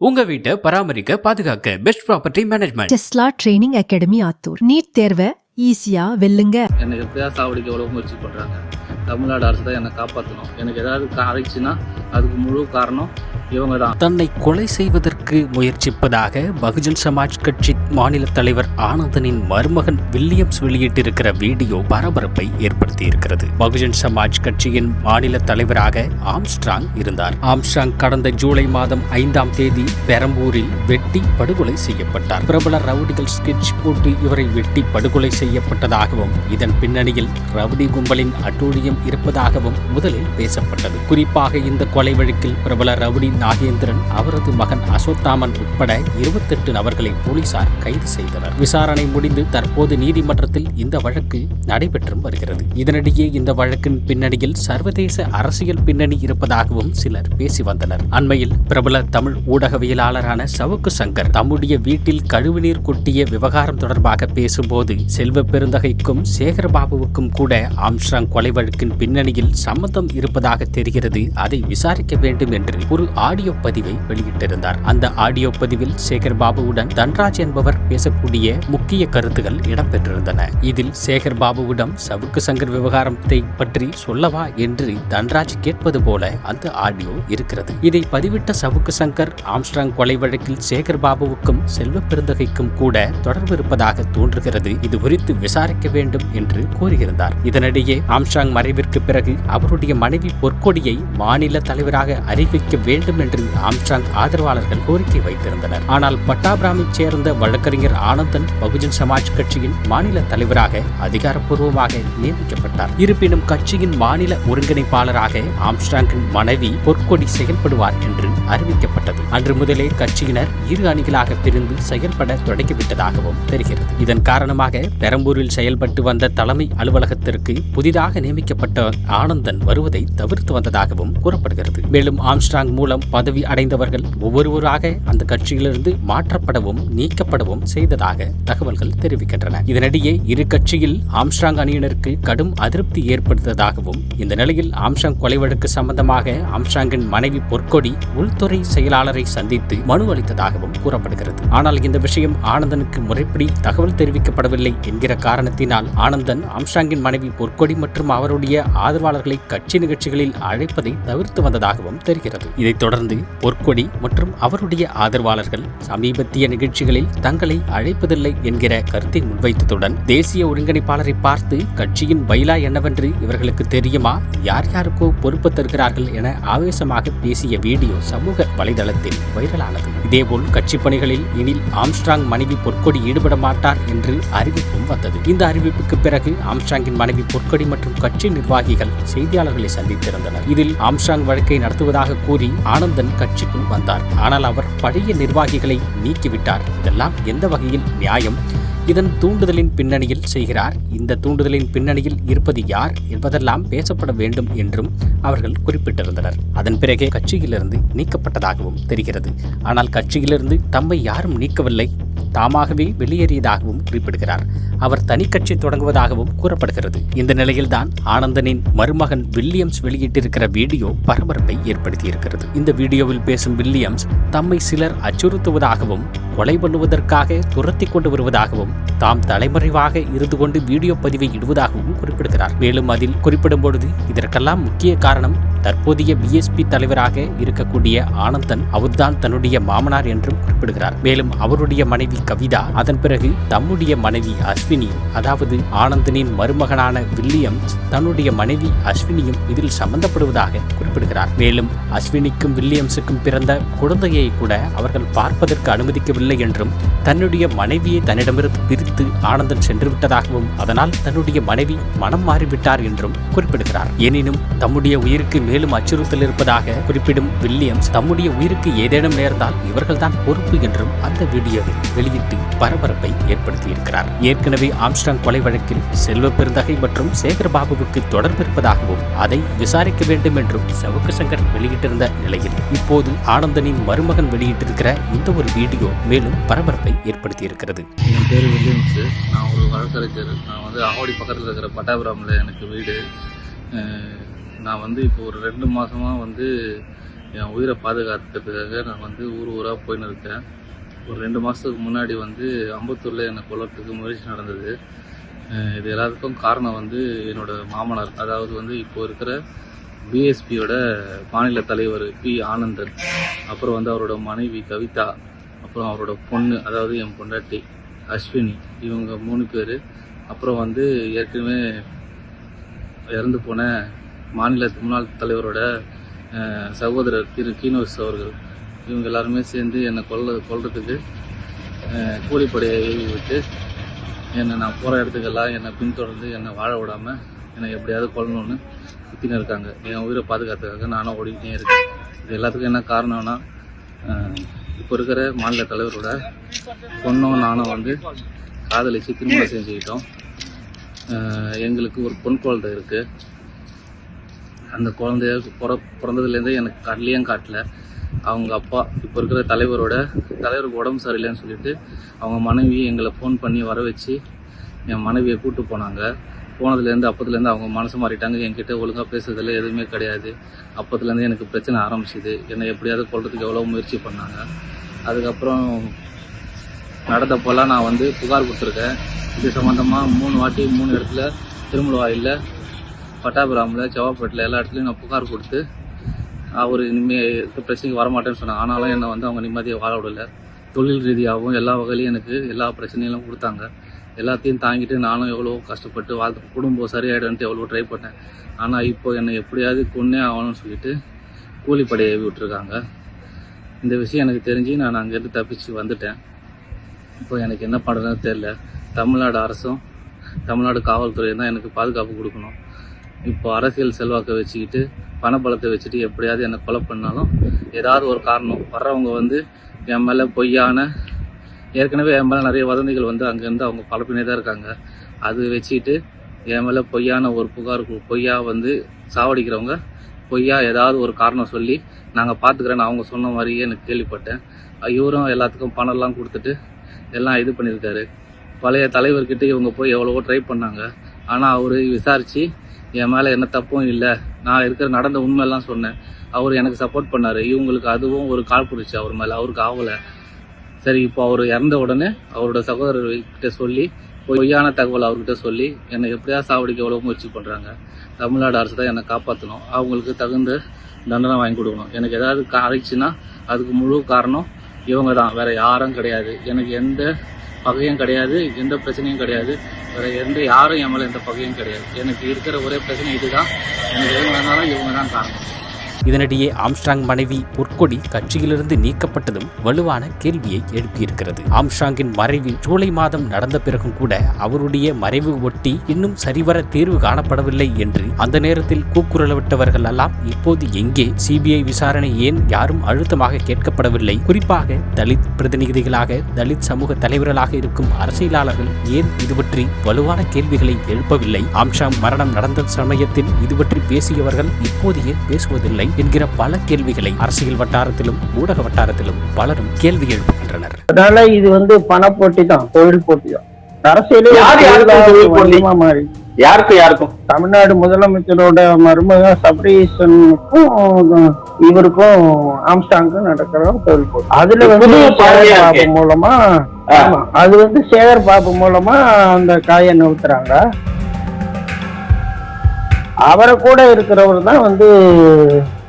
உங்க வீட்டை பராமரிக்க பாதுகாக்க best property management Tesla training academy Attur. NEET தேர்வை ஈஸியா வெல்லுங்க. என்னை எப்படியா சாவடிக்க எவ்வளோ முயற்சி பண்ணுறாங்க தமிழ்நாடு அரசு தான் என்னை காப்பாற்றணும் எனக்கு ஏதாவது ஆயிடுச்சுன்னா அதுக்கு முழு காரணம் இவங்க தான் தன்னை கொலை செய்வதற்கு முயற்சிப்பதாக பகுஜன் சமாஜ் கட்சி மாநில தலைவர் ஆனந்தனின் மருமகன் வில்லியம்ஸ் வெளியிட்டிருக்கிற வீடியோ பரபரப்பை ஏற்படுத்தி இருக்கிறது பகுஜன் சமாஜ் கட்சியின் மாநில தலைவராக ஆம்ஸ்ட்ராங் இருந்தார். ஆம்ஸ்ட்ராங் கடந்த ஜூலை மாதம் ஐந்தாம் தேதி பெரம்பூரில் வெட்டி படுகொலை செய்யப்பட்டார். பிரபல ரவுடிகள் ஸ்கெட்ச் போட்டு இவரை வெட்டி படுகொலை செய்யப்பட்டதாகவும் இதன் பின்னணியில் ரவுடி கும்பலின் அட்டூழியம் இருப்பதாகவும் முதலில் பேசப்பட்டது. குறிப்பாக இந்த கொலை வழக்கில் பிரபல ரவுடி நாகேந்திரன் அவரது மகன் அசோத்தாமன் உட்பட இருபத்தெட்டு நபர்களை போலீசார் கைது செய்தனர். விசாரணை முடிந்து தற்போது நீதிமன்றத்தில் இந்த வழக்கு நடைபெற்றும் வருகிறது. இதனிடையே இந்த வழக்கின் பின்னணியில் சர்வதேச அரசியல் பின்னணி இருப்பதாகவும் சிலர் பேசி வந்தனர். அண்மையில் பிரபல தமிழ் ஊடகவியலாளரான சவுக்கு சங்கர் தம்முடைய வீட்டில் கழிவுநீர் கொட்டிய விவகாரம் தொடர்பாக பேசும்போது செல்வ பெருந்தகைக்கும் சேகரபாபுவுக்கும் கூட ஆம்ஸ்ட்ராங் கொலை வழக்கின் பின்னணியில் சம்மந்தம் இருப்பதாக தெரிகிறது. அதை விசாரிக்க வேண்டும் என்று ஒரு ஆடியோ பதிவை வெளியிட்டிருந்தார். அந்த ஆடியோ பதிவில் சேகர் பாபுவுடன் தன்ராஜ் என்பவர் பேசக்கூடிய முக்கிய கருத்துகள் இடம்பெற்றிருந்தன. இதில் சேகர் பாபுவிடம் சவுக்கு சங்கர் விவகாரத்தை பற்றி சொல்லவா என்று தன்ராஜ் கேட்பது போல அந்த ஆடியோ இருக்கிறது. இதை பதிவிட்ட சவுக்கு சங்கர் ஆம்ஸ்ட்ராங் கொலை வழக்கில் சேகர் பாபுவுக்கும் செல்வ பெருந்தகைக்கும் கூட தொடர்பு இருப்பதாக தோன்றுகிறது. இது குறித்து விசாரிக்க வேண்டும் என்று கூறியிருந்தார் இதனிடையே ஆம்ஸ்ட்ராங் மறைவிற்கு பிறகு அவருடைய மனைவி பொற்கொடியை மாநில தலைவராக அறிவிக்க வேண்டும் என்று ஆம்ஸ்ட்ராங் ஆதரவாளர்கள் கோரிக்கை வைத்திருந்தனர். ஆனால் பட்டாபிராமைச் சேர்ந்த வழக்கறிஞர் ஆனந்தன் பகுஜன் சமாஜ் கட்சியின் மாநில தலைவராக அதிகாரப்பூர்வமாக நியமிக்கப்பட்டார். இருப்பினும் கட்சியின் மாநில ஒருங்கிணைப்பாளராக ஆம்ஸ்டாங்கின் மனைவி பொற்கொடி செயல்படுவார் என்று அறிவிக்கப்பட்டது. அன்று முதலே கட்சியினர் இரு அணிகளாக பிரிந்து செயல்பட தொடங்கிவிட்டதாகவும் தெரிகிறது. இதன் காரணமாக பெரம்பூரில் செயல்பட்டு வந்த தலைமை அலுவலகத்திற்கு புதிதாக நியமிக்கப்பட்ட ஆனந்தன் வருவதை தவிர்த்து வந்ததாகவும் கூறப்படுகிறது. மேலும் ஆம்ஸ்டாங் மூலம் பதவி அடைந்தவர்கள் ஒவ்வொருவராக அந்த கட்சியிலிருந்து மாற்றப்படவும் நீக்கப்படவும் செய்ததாக தகவல்கள் தெரிவிக்கின்றன. இதனிடையே இரு கட்சியில் ஆம்ஸ்ட்ராங் அணியினருக்கு கடும் அதிருப்தி ஏற்படுத்ததாகவும் இந்த நிலையில் ஆம்ஸ்ட்ராங் கொலை வழக்கு சம்பந்தமாக ஆம்ஸ்ட்ராங்கின் மனைவி பொற்கொடி உள்துறை செயலாளரை சந்தித்து மனு அளித்ததாகவும் கூறப்படுகிறது. ஆனால் இந்த விஷயம் ஆனந்தனுக்கு முறைப்படி தகவல் தெரிவிக்கப்படவில்லை என்கிற காரணத்தினால் ஆனந்தன் ஆம்ஸ்ட்ராங்கின் மனைவி பொற்கொடி மற்றும் அவருடைய ஆதரவாளர்களை கட்சி நிகழ்ச்சிகளில் அழைப்பதை தவிர்த்து வந்ததாகவும் தெரிகிறது. இதைத் தொடர்ந்து தொடர்ந்து பொற்கொடி மற்றும் அவருடைய ஆதரவாளர்கள் சமீபத்திய நிகழ்ச்சிகளில் தங்களை அழைப்பதில்லை என்கிற கருத்தை முன்வைத்ததுடன் தேசிய ஒருங்கிணைப்பாளரை பார்த்து கட்சியின் பைலா என்னவென்று இவர்களுக்கு தெரியுமா? யார் யாருக்கோ பொறுப்பு தருகிறார்கள் என ஆவேசமாக பேசிய வீடியோ சமூக வலைதளத்தில் வைரலானது. இதேபோல் கட்சி பணிகளில் இனில் ஆம்ஸ்ட்ராங் மனைவி பொற்கொடி ஈடுபட மாட்டார் என்று அறிவிப்பும் வந்தது. இந்த அறிவிப்புக்கு பிறகு ஆம்ஸ்ட்ராங்கின் மனைவி பொற்கொடி மற்றும் கட்சி நிர்வாகிகள் செய்தியாளர்களை சந்தித்திருந்தனர். இதில் ஆம்ஸ்ட்ராங் வழக்கை நடத்துவதாக கூறி ஆனந்தன் கட்சிக்குள் வந்தார். ஆனால் அவர் பழைய நிர்வாகிகளை நீக்கிவிட்டார். இதெல்லாம் எந்த வகையில் நியாயம்? இதன் தூண்டுதலின் பின்னணியில் செய்கிறார். இந்த தூண்டுதலின் பின்னணியில் இருப்பது யார் என்பதெல்லாம் பேசப்பட வேண்டும் என்றும் அவர்கள் குறிப்பிட்டிருந்தனர். அதன் பிறகே கட்சியிலிருந்து நீக்கப்பட்டதாகவும் தெரிகிறது. ஆனால் கட்சியிலிருந்து தம்மை யாரும் நீக்கவில்லை. தாமாகவே வெளியேறியதாகவும் குறிப்பிடுகிறார். அவர் தனி கட்சி தொடங்குவதாகவும் கூறப்படுகிறது. இந்த நிலையில்தான் ஆனந்தனின் மருமகன் வில்லியம்ஸ் வெளியிட்டிருக்கிற வீடியோ பரபரப்பை ஏற்படுத்தியிருக்கிறது. இந்த வீடியோவில் பேசும் வில்லியம்ஸ் தம்மை சிலர் அச்சுறுத்துவதாகவும் கொலை பண்ணுவதற்காக துரத்தி கொண்டு வருவதாகவும் தாம் தலைமறைவாக இருந்து கொண்டு வீடியோ பதிவை இடுவதாகவும் குறிப்பிடுகிறார். மேலும் அதில் குறிப்பிடும் பொழுது இதற்கெல்லாம் முக்கிய காரணம் தற்போதைய பிஎஸ்பி தலைவராக இருக்கக்கூடிய ஆனந்தன் அவர்தான் தன்னுடைய மாமனார் என்றும் குறிப்பிடுகிறார். மேலும் அவருடைய மனைவி கவிதா அதன் பிறகு தம்முடைய மனைவி அஸ்வினி அதாவது ஆனந்தனின் மருமகனான வில்லியம் தன்னுடைய மனைவி அஸ்வினியும் இதில் சம்பந்தப்படுவதாக குறிப்பிடுகிறார். மேலும் அஸ்வினிக்கும் வில்லியம்ஸுக்கும் பிறந்த குழந்தையை கூட அவர்கள் பார்ப்பதற்கு அனுமதிக்கவில்லை என்றும் தன்னுடைய மனைவியை தன்னிடமிருந்து பிரித்து ஆனந்தன் சென்று விட்டதாகவும் அதனால் தன்னுடைய மனைவி மனம் மாறிவிட்டார் என்றும் குறிப்பிடுகிறார். எனினும் தம்முடைய உயிருக்கு மேலும் அச்சுறுத்தல் இருப்பதாக குறிப்பிடும் வில்லியம்ஸ் தம்முடைய உயிருக்கு ஏதேனும் நேர்ந்தால் இவர்கள்தான் பொறுப்பு என்றும் அந்த வீடியோவில் வெளியிட்டு பரபரப்பை ஏற்படுத்தியிருக்கிறார். ஏற்கனவே ஆம்ஸ்டாங் கொலை வழக்கில் செல்வ பெருந்தகை மற்றும் சேகர்பாபுவுக்கு தொடர்பு இருப்பதாகவும் அதை விசாரிக்க வேண்டும் என்றும் சவுக்கு சங்கர் வெளியிட்டிருந்த நிலையில் இப்போது ஆனந்தனின் மருமகன் வெளியிட்டிருக்கிற இந்த ஒரு வீடியோ மேலும் பரபரப்பை ஏற்படுத்தியிருக்கிறது. என் பேர் வில்லியம்ஸ். நான் ஒரு வழக்கறிஞர். நான் வந்து ஆவடி பக்கத்தில் இருக்கிற பட்டாபுரமில் எனக்கு வீடு. நான் வந்து இப்போ ஒரு ரெண்டு மாதமாக வந்து என் உயிரை பாதுகாத்துக்கிறதுக்காக நான் வந்து ஊர் ஊராக போயின்னு இருக்கேன். ஒரு ரெண்டு மாதத்துக்கு முன்னாடி வந்து அம்பத்தூரில் என்னை கொல்லத்துக்கு முயற்சி நடந்தது. இது எல்லாத்துக்கும் காரணம் வந்து என்னோட மாமனார் அதாவது வந்து இப்போ இருக்கிற பிஎஸ்பியோட மாநில தலைவர் பி ஆனந்தன் அப்புறம் வந்து அவரோட மனைவி கவிதா அப்புறம் அவரோட பொண்ணு அதாவது என் பொண்டாட்டி அஸ்வினி இவங்க மூணு பேர் அப்புறம் வந்து ஏற்கனவே இறந்து போன மாநில முன்னாள் தலைவரோட சகோதரர் திரு கீனோஸ் அவர்கள் இவங்க எல்லாருமே சேர்ந்து என்னை கொல்ல கொல்றதுக்கு கூலிப்படையை ஏவி விட்டு என்னை நான் போகிற இடத்துக்கெல்லாம் என்னை பின்தொடர்ந்து என்னை வாழ விடாமல் என்னை எப்படியாவது கொல்லணும்னு சுற்றின்னு இருக்காங்க. என் உயிரை பாதுகாத்துக்காக நானும் ஓடிக்கிட்டே இருக்கேன். இது எல்லாத்துக்கும் என்ன காரணம்னா இப்போ இருக்கிற மாநில தலைவரோட பொண்ணும் நானும் வந்து காதலிச்சு திருமணம் செஞ்சுக்கிட்டோம். எங்களுக்கு ஒரு பொன் குழந்தை இருக்குது அந்த குழந்தைய பிற பிறந்ததுலேருந்தே எனக்கு கடலையும் காட்டல. அவங்க அப்பா இப்போ இருக்கிற தலைவரோட தலைவருக்கு உடம்பு சரியில்லைன்னு சொல்லிட்டு அவங்க மனைவி எங்களை ஃபோன் பண்ணி வர வச்சு என் மனைவியை கூட்டு போனாங்க. போனதுலேருந்து அப்பத்துலேருந்து அவங்க மனசு மாறிட்டாங்க. என்கிட்ட ஒழுங்காக பேசுறதுல எதுவுமே கிடையாது. அப்பத்துலேருந்து எனக்கு பிரச்சனை ஆரம்பிச்சுது. என்னை எப்படியாவது கொள்றதுக்கு எவ்வளோ முயற்சி பண்ணாங்க. அதுக்கப்புறம் நடந்தப்போல்லாம் நான் வந்து புகார் கொடுத்துருக்கேன். இது சம்மந்தமாக மூணு வாட்டி மூணு இடத்துல திருமலவாயிலில் பட்டாபிராமில் செவ்வாப்பேட்டில் எல்லா இடத்துலையும் நான் புகார் கொடுத்து அவர் இனிமேல் பிரச்சனைக்கு வரமாட்டேன்னு சொன்னாங்க. ஆனாலும் என்னை வந்து அவங்க நிம்மதியை வாழ விடலை. தொழில் ரீதியாகவும் எல்லா வகையிலையும் எனக்கு எல்லா பிரச்சனைகளும் கொடுத்தாங்க. எல்லாத்தையும் தாங்கிட்டு நானும் எவ்வளோ கஷ்டப்பட்டு வாழ்த்து குடும்பம் சரியாயிடும்ட்டு எவ்வளோ ட்ரை பண்ணேன். ஆனால் இப்போ என்னை எப்படியாவது கொன்னே ஆகணும்னு சொல்லிட்டு கூலிப்படையை விட்டுருக்காங்க. இந்த விஷயம் எனக்கு தெரிஞ்சு நான் அங்கேருந்து தப்பிச்சு வந்துட்டேன். இப்போ எனக்கு என்ன பண்ணுறதுன்னு தெரில தமிழ்நாடு அரசும் தமிழ்நாடு காவல்துறையும் தான் எனக்கு பாதுகாப்பு கொடுக்கணும். இப்போ அரசியல் செல்வாக்கை வச்சுக்கிட்டு பணபலத்தை வச்சுட்டு எப்படியாவது என்னை கொலை பண்ணாலும் ஏதாவது ஒரு காரணம். வர்றவங்க வந்து என் மேலே பொய்யான ஏற்கனவே என் மேலே நிறைய வதந்திகள் வந்து அங்கேருந்து அவங்க பரப்பினே தான் இருக்காங்க. அது வச்சுக்கிட்டு என் மேலே பொய்யான ஒரு புகார் பொய்யா வந்து சாவடிக்கிறவங்க பொய்யா ஏதாவது ஒரு காரணம் சொல்லி நாங்கள் பார்த்துக்கிறேன்னு அவங்க சொன்ன மாதிரியே எனக்கு கேள்விப்பட்டேன். இவரும் எல்லாத்துக்கும் பணம்லாம் கொடுத்துட்டு எல்லாம் இது பண்ணியிருக்காரு. பழைய தலைவர்கிட்ட இவங்க போய் எவ்வளவோ ட்ரை பண்ணாங்க. ஆனால் அவர் விசாரித்து என் மேலே என்ன தப்பும் இல்லை. நான் இருக்கிற நடந்த உண்மையெல்லாம் சொன்னேன். அவர் எனக்கு சப்போர்ட் பண்ணார். இவங்களுக்கு அதுவும் ஒரு கால் பிடிச்சி அவர் மேலே. அவருக்கு ஆகலை சரி இப்போ அவர் இறந்த உடனே அவரோட சகோதரர்கிட்ட சொல்லி பொய்யான தகவல் அவர்கிட்ட சொல்லி என்னை எப்படியா சாவடிக்க எவ்வளோ முயற்சி பண்ணுறாங்க தமிழ்நாடு அரசு தான் என்னை காப்பாற்றணும் அவங்களுக்கு தகுந்த தண்டனை வாங்கி கொடுக்கணும். எனக்கு ஏதாவது ஆயிடுச்சுன்னா அதுக்கு முழு காரணம் இவங்க தான். வேறு யாரும் கிடையாது. எனக்கு எந்த பகையும் கிடையாது. எந்த பிரச்சனையும் கிடையாது. வேற எந்த யாரும் என் மேலே எந்த பகையும் கிடையாது. எனக்கு இருக்கிற ஒரே பிரச்சனை இதுதான். எனக்கு எது வேணாலும் இவங்க தான் காரணம். இதனிடையே ஆம்ஸ்ட்ராங் மனைவி பொற்கொடி கட்சியிலிருந்து நீக்கப்பட்டதும் வலுவான கேள்வியை எழுப்பியிருக்கிறது. ஆம்ஸ்ட்ராங்கின் மறைவு ஜூலை மாதம் நடந்த பிறகும் கூட அவருடைய மறைவு ஒட்டி இன்னும் சரிவர தீர்வு காணப்படவில்லை என்று அந்த நேரத்தில் கூக்குரலவிட்டவர்கள் எல்லாம் இப்போது எங்கே? சிபிஐ விசாரணை ஏன் யாரும் அழுத்தமாக கேட்கப்படவில்லை? குறிப்பாக தலித் பிரதிநிதிகளாக தலித் சமூக தலைவர்களாக இருக்கும் அரசியலாளர்கள் ஏன் இது பற்றி வலுவான கேள்விகளை எழுப்பவில்லை? ஆம்ஸ்ட்ராங் மரணம் நடந்த சமயத்தில் இது பற்றி பேசியவர்கள் இப்போது ஏன் பேசுவதில்லை. என்கிற பல கேள்விகளை அரசியல் வட்டாரத்திலும் ஊடக வட்டாரத்திலும் பலரும் கேள்வி எழுப்புகின்றனர். அதனால இது வந்து பண போட்டி தான் தொழில் போட்டி தான். அரசியலே மாறி. யாருக்கும் யாருக்கும்? தமிழ்நாடு முதலமைச்சரோட மருமக சபரீசனுக்கும் இவருக்கும் ஆம்ஸ்டாங்க்கும் நடக்கிற தொழில் போட்டி. அதுல வந்து பாபு. மூலமா அது வந்து சேகர் பாபு மூலமா அந்த காயை நிறுத்துறாங்க அவரை கூட இருக்கிறவர் தான் வந்து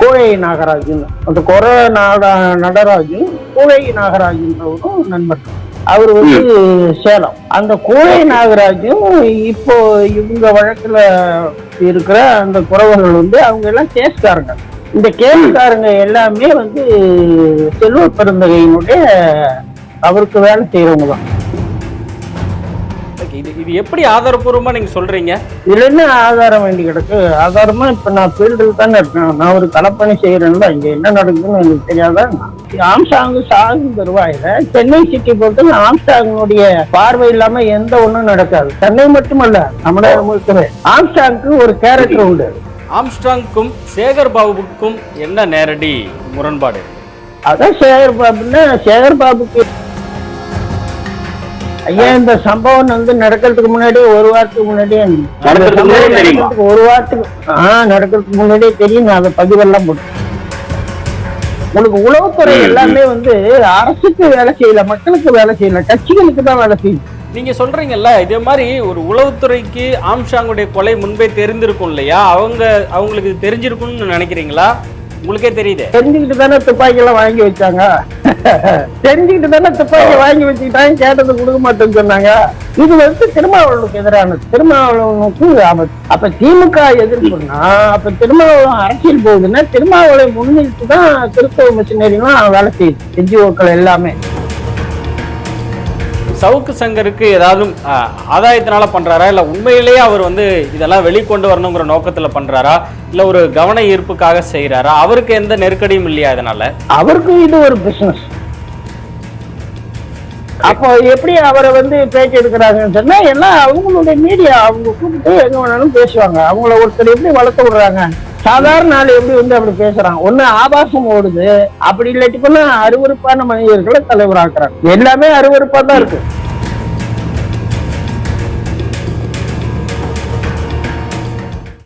கோழை நாகராஜன் அந்த கொர நாட நடராஜன் கோழை நாகராஜன்றவரும் நண்பர். அவர் வந்து சேலம். அந்த கோழை நாகராஜும் இப்போ இவங்க வழக்குல இருக்கிற அந்த குறவர்கள் வந்து அவங்க எல்லாம் கேஸ்காரங்க. இந்த கேஸ்காரங்க எல்லாமே வந்து செல்வ பெருந்தகையினுடைய அவருக்கு வேலை செய்யறவங்க தான். இது இது எப்படி ஆதாரப்பூர்வமா நீங்க சொல்றீங்க? இதுல என்ன ஆதாரம் வேண்டி கிடக்கு? ஆதாரமா இப்ப நான் ஃபீல்டில் தானே இருக்கேன். நான் ஒரு களப்பணி செய்யறேன்ல. இங்க என்ன நடக்குதுன்னு எனக்கு தெரியாதா? ஆம்சாங் சாகும் தருவாயில சென்னை சிட்டி பொறுத்து ஆம்சாங்கினுடைய பார்வை இல்லாம எந்த ஒண்ணும் நடக்காது. சென்னை மட்டுமல்ல தமிழகம் முழுக்கவே ஆம்சாங்க்கு ஒரு கேரக்டர் உண்டு. ஆம்ஸ்ட்ராங்க்கும் சேகர் பாபுக்கும் என்ன நேரடி முரண்பாடு? அதான் சேகர் பாபுன்னா சேகர் பாபுக்கு ஐயா இந்த சம்பவம் வந்து நடக்கிறதுக்கு முன்னாடியே ஒரு வாரத்துக்கு? நடக்கிறதுக்கு ஒரு வாரத்துக்கு ஆ நடக்கிறதுக்கு முன்னாடியே தெரியும் நான் அதை பதிவெல்லாம் உங்களுக்கு உளவுத்துறை எல்லாமே வந்து அரசுக்கு வேலை செய்யல மக்களுக்கு வேலை செய்யல கட்சிகளுக்கு தான் வேலை செய்யுது. நீங்க சொல்றீங்கல்ல இதே மாதிரி ஒரு உளவுத்துறைக்கு ஆம்ஸ்டாங்குடைய கொலை முன்பே தெரிந்திருக்கும் இல்லையா? அவங்க அவங்களுக்கு தெரிஞ்சிருக்கும்னு நினைக்கிறீங்களா? உங்களுக்கே தெரியுது. தெரிஞ்சுக்கிட்டு தானே துப்பாக்கி எல்லாம் வாங்கி வச்சாங்க. தெரிஞ்சுக்கிட்டு தானே துப்பாக்கி வாங்கி வச்சுக்கிட்டாங்க கேட்டது கொடுக்க மாட்டேன்னு சொன்னாங்க. இது வந்து திருமாவளவனுக்கு எதிரானது. திருமாவளவனுக்கு அப்ப திமுக எதிர்ப்புன்னா அப்ப திருமாவளவன் அரசியல் போகுதுன்னா திருமாவளவை முன்னிட்டு தான் கிறிஸ்தவ மிஷினரிலாம் வேலை செய்யுது. என்ஜிஓக்கள் எல்லாமே. சவுக்கு சங்கருக்கு ஏதாவது ஆஹ், ஆதாயத்தினால பண்றாரா? இல்ல உண்மையிலேயே அவர் வந்து இதெல்லாம் வெளிக்கொண்டு வரணுங்கிற நோக்கத்துல பண்றாரா? இல்ல ஒரு கவன ஈர்ப்புக்காக செய்யறாரா அவருக்கு எந்த நெருக்கடியும் இல்லையா இதனால? அவருக்கும் இது ஒரு பிசினஸ் அப்போ எப்படி அவரை வந்து பேச்சு எடுக்கிறாங்கன்னு சொன்னா எல்லாம் அவங்களுடைய மீடியா அவங்க கூப்பிட்டு எங்க வேணாலும் பேசுவாங்க. அவங்கள ஒருத்தர் எப்படி வளர்த்து விடுறாங்க? சாதாரண நாள் எப்படி வந்து அப்படி பேசுறாங்க? ஒண்ணு ஆபாசம் ஓடுது. அப்படி இல்லாட்டி போனா அருவருப்பான மனிதர்களை தலைவராக்குறாங்க. எல்லாமே அருவருப்பா தான் இருக்கு.